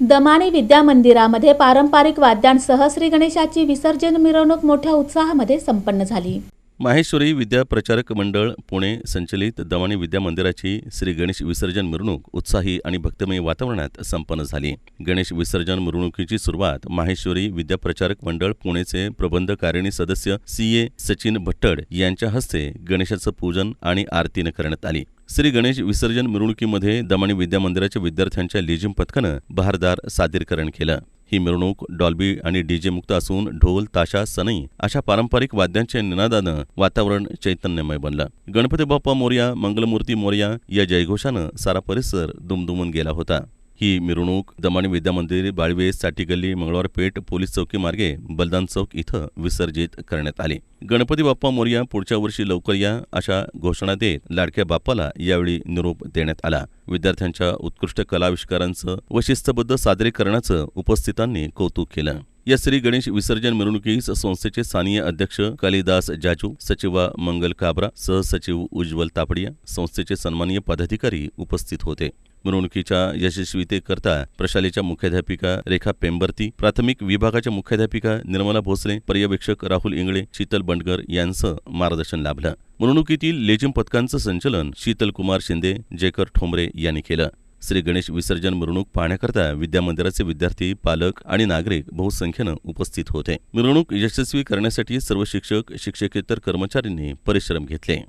दमाणी विद्या मंदिरामध्ये पारंपरिक वाद्यांसह श्री गणेशाची विसर्जन मिरवणूक मोठ्या उत्साहामध्ये संपन्न झाली. माहेश्वरी विद्या प्रचारक मंडळ पुणे संचलित दमाणी विद्या मंदिराची श्री गणेश विसर्जन मिरवणूक उत्साही आणि भक्तमय वातावरणात संपन्न झाली. गणेश विसर्जन मिरवणुकीची सुरुवात माहेश्वरी विद्या प्रचारक मंडळ पुणेचे प्रबंध कारिणी सदस्य सी ए सचिन भट्टड यांच्या हस्ते गणेशाचं पूजन आणि आरतीनं करण्यात आली. श्री गणेश विसर्जन मिरवणुकीमध्ये दमाणी विद्या मंदिराच्या विद्यार्थ्यांच्या लेझिम पथकानं बहारदार सादरीकरण केलं. ही मिरवणूक डॉल्बी आणि डीजे मुक्त असून ढोल ताशा सनई अशा पारंपरिक वाद्यांच्या निनादानं वातावरण चैतन्यमय बनलं. गणपती बाप्पा मोर्या मंगलमूर्ती मोर्या या जयघोषानं सारा परिसर दुमदुमून गेला होता. ही मिरवणूक दमाणी विद्या मंदिर बाळवे साठी गल्ली मंगळवार पेठ पोलीस चौकी मार्गे बलदान चौक इथं विसर्जित करण्यात आली. गणपती बाप्पा मोर्या पुढच्या वर्षी लवकर या अशा घोषणा देत लाडक्या बाप्पाला यावेळी निरोप देण्यात आला. विद्यार्थ्यांच्या उत्कृष्ट कलाविष्कारांचं व शिस्तबद्ध सादरीकरणाचं उपस्थितांनी कौतुक केलं. या श्री गणेश विसर्जन मिरवणुकीस संस्थेचे स्थानीय अध्यक्ष कालिदास जाजू सचिवा मंगल काबरा सहसचिव उज्ज्वल तापडिया संस्थेचे सन्मानीय पदाधिकारी उपस्थित होते. मिरवणुकीच्या यशस्वीतेकरता प्रशालेच्या मुख्याध्यापिका रेखा पेंबर्ती प्राथमिक विभागाच्या मुख्याध्यापिका निर्मला भोसले पर्यवेक्षक राहुल इंगळे शीतल बंडगर यांचं मार्गदर्शन लाभलं. मिरवणुकीतील लेझिम पथकांचं संचलन शीतल कुमार शिंदे जेकर ठोंबरे यांनी केलं. श्री गणेश विसर्जन मिरवणूक पाहण्याकरता विद्यामंदिराचे विद्यार्थी पालक आणि नागरिक बहुसंख्येनं उपस्थित होते. मिरवणूक यशस्वी करण्यासाठी सर्व शिक्षक शिक्षकेतर कर्मचाऱ्यांनी परिश्रम घेतले.